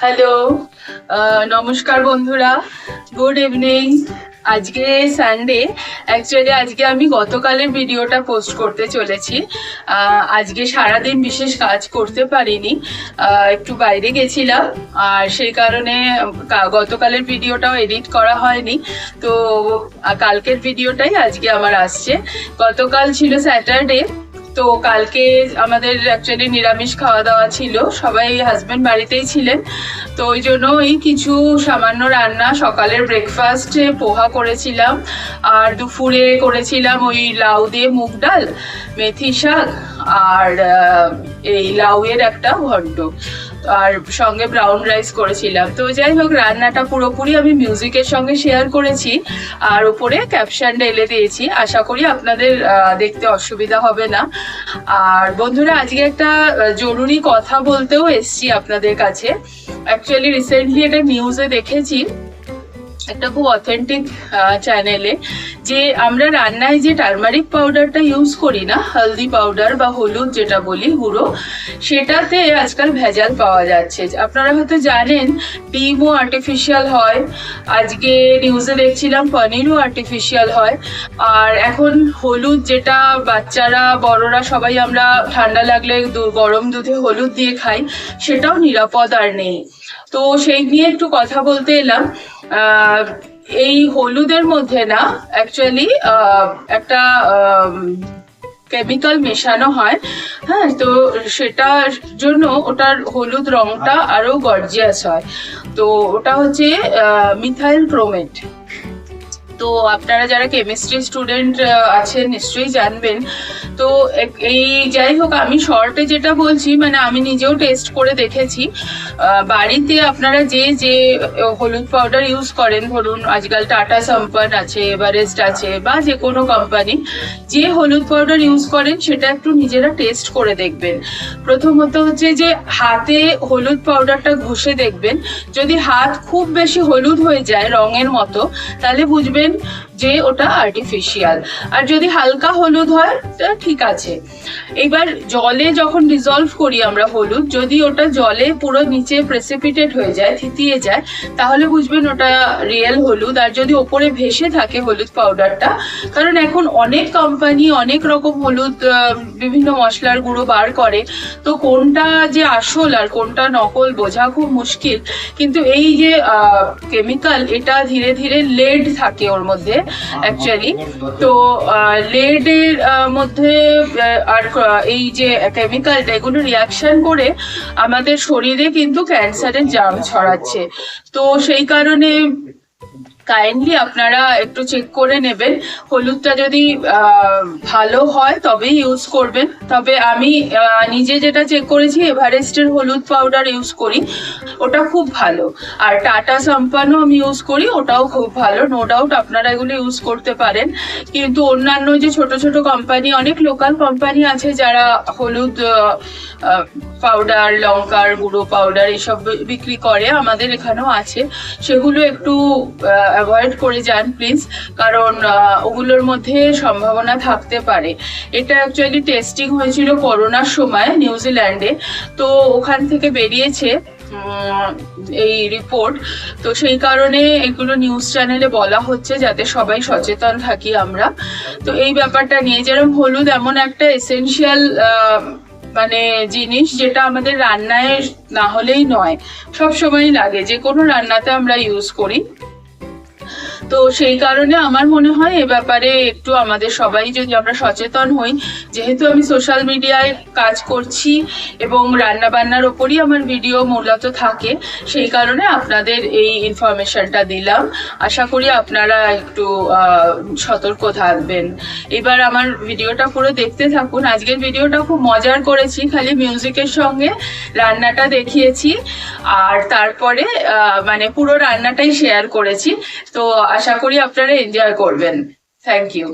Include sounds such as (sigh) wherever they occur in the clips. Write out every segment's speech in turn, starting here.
Hello নমস্কার বন্ধুরা। Good evening আজকে সানডে অ্যাকচুয়ালি আজকে আমি গতকালের ভিডিওটা পোস্ট করতে চলেছি। আজকে সারাদিন বিশেষ কাজ করতে পারিনি। একটু বাইরে গেছিলাম। আর সেই কারণে গতকালের ভিডিওটাও এডিট করা হয়নি। তো কালকের ভিডিওটাই আজকে আমার আসছে। গতকাল ছিল স্যাটারডে তো কালকে আমাদের অ্যাকচুয়ালি নিরামিষ খাওয়া দাওয়া ছিল। সবাই হাজব্যান্ড বাড়িতেই ছিলেন। তো ওই জন্য ওই কিছু সামান্য রান্না সকালের ব্রেকফাস্টে পোহা করেছিলাম। আর দুপুরে করেছিলাম ওই লাউ দিয়ে মুগ ডাল, মেথি শাক আর এই লাউয়ের একটা ঘন্ট আর সঙ্গে ব্রাউন রাইস করেছিলাম। তো যাই হোক, রান্নাটা পুরোপুরি আমি মিউজিকের সঙ্গে শেয়ার করেছি আর ওপরে ক্যাপশন ঢেলে দিয়েছি। আশা করি আপনাদের দেখতে অসুবিধা হবে না। আর বন্ধুরা, আজকে একটা জরুরি কথা বলতেও এসছি আপনাদের কাছে। অ্যাকচুয়ালি রিসেন্টলি এটা নিউজে দেখেছি। একটা খুব অথেন্টিক চ্যানেলে যে আমরা রান্নায় যে টার্মারিক পাউডারটা ইউজ করি না, হলদি পাউডার বা হলুদ যেটা বলি, গুঁড়ো, সেটাতে আজকাল ভেজাল পাওয়া যাচ্ছে। আপনারা হয়তো জানেন ডিমও আর্টিফিশিয়াল হয়। আজকে নিউজে দেখছিলাম, পনিরও আর্টিফিশিয়াল হয়। আর এখন হলুদ যেটা বাচ্চারা, বড়রা সবাই আমরা ঠান্ডা লাগলে গরম দুধে হলুদ দিয়ে খাই, সেটাও নিরাপদ আর নেই। তো সেই নিয়ে একটু কথা বলতে এলাম। এই হলুদের মধ্যে না অ্যাকচুয়ালি একটা কেমিক্যাল মেশানো হয়। হ্যাঁ তো সেটার জন্য ওটার হলুদ রংটা আরও গর্জিয়াস হয়। তো ওটা হচ্ছে মিথাইল ক্রোমেট তো আপনারা যারা কেমিস্ট্রি স্টুডেন্ট আছেন নিশ্চয়ই জানবেন। তো এই যাই হোক, আমি শর্টে যেটা বলছি মানে আমি নিজেও টেস্ট করে দেখেছি। বাড়িতে আপনারা যে যে হলুদ পাউডার ইউজ করেন, ধরুন আজকাল টাটা সাম্পান আছে, এভারেস্ট আছে, বা যে কোনো কোম্পানি যে হলুদ পাউডার ইউজ করেন, সেটা একটু নিজেরা টেস্ট করে দেখবেন। প্রথমত হচ্ছে যে, হাতে হলুদ পাউডারটা ঘষে দেখবেন। যদি হাত খুব বেশি হলুদ হয়ে যায় রঙের মতো, তাহলে বুঝবেন sehen যে ওটা আর্টিফিশিয়াল আর যদি হালকা হলুদ হয়, তা ঠিক আছে। এবার জলে যখন ডিজলভ করি আমরা হলুদ, যদি ওটা জলে পুরো নিচে প্রেসিপিটেট হয়ে যায়, থিতিয়ে যায়, তাহলে বুঝবেন ওটা রিয়েল হলুদ। আর যদি ওপরে ভেসে থাকে হলুদ পাউডারটা কারণ এখন অনেক কোম্পানি অনেক রকম হলুদ বিভিন্ন মশলার গুঁড়ো বার করে। তো কোনটা যে আসল আর কোনটা নকল বোঝা খুব মুশকিল। কিন্তু এই যে কেমিক্যাল এটা ধীরে ধীরে লেড থাকে ওর মধ্যে। (laughs) অ্যাকচুয়ালি তো লেডের মধ্যে আর এই যে কেমিক্যালটা এগুলো রিয়াকশন করে আমাদের শরীরে কিন্তু ক্যান্সারের জার্ম ছড়াচ্ছে। তো সেই কারণে কাইন্ডলি আপনারা একটু চেক করে নেবেন। হলুদটা যদি ভালো হয় তবেই ইউজ করবেন। তবে আমি নিজে যেটা চেক করেছি, এভারেস্টের হলুদ পাউডার ইউজ করি। ওটা খুব ভালো। আর টাটা সম্পানও আমি ইউজ করি, ওটাও খুব ভালো। নো ডাউট আপনারা এগুলো ইউজ করতে পারেন। কিন্তু অন্যান্য যে ছোট ছোট কোম্পানি অনেক লোকাল কোম্পানি আছে যারা হলুদ পাউডার লঙ্কার গুঁড়ো পাউডার এসব বি- বিক্রি করে। আমাদের এখানেও আছে। সেগুলো একটু অ্যাভয়েড করে যান প্লিজ কারণ ওগুলোর মধ্যে সম্ভাবনা থাকতে পারে। এটা অ্যাকচুয়ালি টেস্টিং হয়েছিল করোনার সময় নিউজিল্যান্ডে তো ওখান থেকে বেরিয়েছে এই রিপোর্ট তো সেই কারণে এগুলো নিউজ চ্যানেলে বলা হচ্ছে যাতে সবাই সচেতন থাকি আমরা। তো এই ব্যাপারটা নিয়ে যেরকম হলুদ, এমন একটা এসেনশিয়াল মানে জিনিস যেটা আমাদের রান্নায় না হলেই নয়। সব সময় লাগে, যে কোনো রান্নাতে আমরা ইউজ করি। তো সেই কারণে আমার মনে হয় এ ব্যাপারে একটু আমাদের সবাই যদি আমরা সচেতন হই, যেহেতু আমি সোশ্যাল মিডিয়ায় কাজ করছি এবং রান্না বান্নার ওপরই আমার ভিডিও মূলত থাকে, সেই কারণে আপনাদের এই ইনফরমেশনটা দিলাম। আশা করি আপনারা একটু সতর্ক থাকবেন। এবার আমার ভিডিওটা পুরো দেখতে থাকুন। আজকের ভিডিওটা খুব মজার করেছি, খালি মিউজিকের সঙ্গে রান্নাটা দেখিয়েছি। আর তারপরে মানে পুরো রান্নাটাই শেয়ার করেছি। তো আশা করি আপনারা এনজয় করবেন। থ্যাংক ইউ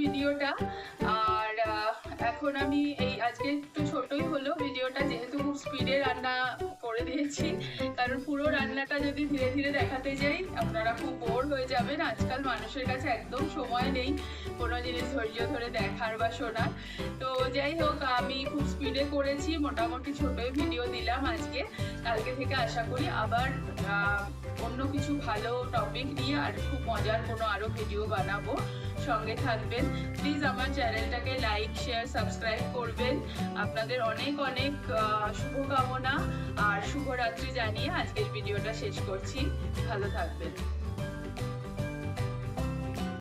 ভিডিওটা। আর এখন আমি এই আজকে একটু ছোটই হলো, ভিডিওটা যেহেতু খুব স্পিডে রান্না করে দিয়েছি, কারণ পুরো রান্নাটা যদি ধীরে ধীরে দেখাতে যাই, আপনারা খুব বোর হয়ে যাবেন। আজকাল মানুষের কাছে একদম সময় নেই কোনো জিনিস ধৈর্য ধরে দেখার বা শোনার। তো যাই হোক, আমি খুব স্পিডে করেছি, মোটামুটি ছোটোই ভিডিও দিলাম আজকে। কালকে থেকে আশা করি আবার অন্য কিছু ভালো টপিক নিয়ে আর খুব মজার কোনো আরও ভিডিও বানাবো। সঙ্গে থাকবেন। প্লিজ আমার চ্যানেলটাকে লাইক শেয়ার সাবস্ক্রাইব করবেন। আপনাদের অনেক অনেক শুভকামনা। আর শুভরাত্রি জানিয়ে আজকের ভিডিওটা শেষ করছি। ভালো থাকবেন।